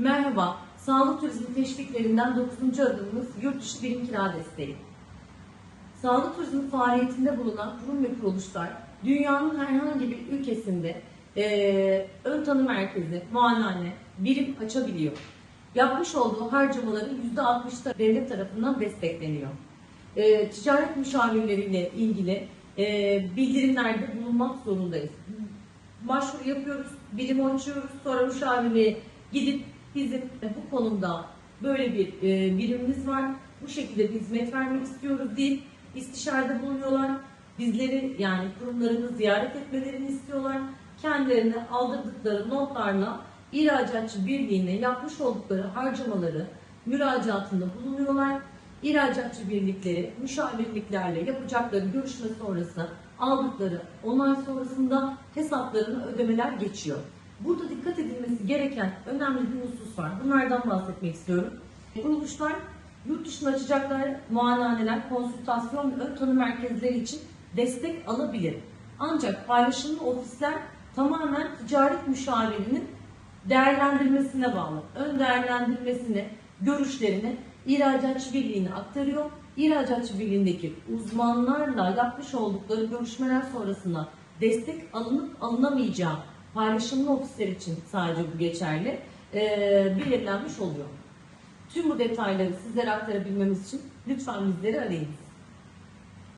Merhaba, sağlık turizmi teşviklerinden 9. adımımız yurt dışı birim kira desteği. Sağlık turizmi faaliyetinde bulunan kurum ve kuruluşlar dünyanın herhangi bir ülkesinde eee, ön tanı merkezi, muayenehane, birim açabiliyor. Yapmış olduğu harcamaların %60'da devlet tarafından destekleniyor. Eee, ticaret müşavirleriyle ilgili eee, bildirimlerde bulunmak zorundayız. Başvuru yapıyoruz, birim açıyoruz, sonra müşavirliğe gidip bizim bu konumda böyle bir e, birimimiz var, bu şekilde bir hizmet vermek istiyoruz deyip istişarede bulunuyorlar. Bizleri yani kurumlarını ziyaret etmelerini istiyorlar. Kendilerine aldırdıkları notlarla ihracatçı birliğine yapmış oldukları harcamaları müracaatında bulunuyorlar. İhracatçı birlikleri müşavirliklerle yapacakları görüşme sonrası aldıkları onay sonrasında hesaplarına ödemeler geçiyor. Burada dikkat gereken önemli bir husus var. Bunlardan bahsetmek istiyorum. Kuruluşlar yurt dışında açacakları muayenehaneler, konsültasyon ve ön tanı merkezleri için destek alabilir. Ancak paylaşımlı ofisler tamamen ticaret müşavirinin değerlendirmesine bağlı. Ön değerlendirmesini, görüşlerini ihracatçı birliğine aktarıyor. İhracatçı birliğindeki uzmanlarla yapmış oldukları görüşmeler sonrasında destek alınıp alınamayacağı paylaşımlı ofisler için sadece bu geçerli eee, belirlenmiş oluyor. Tüm bu detayları sizlere aktarabilmemiz için lütfen bizleri arayın.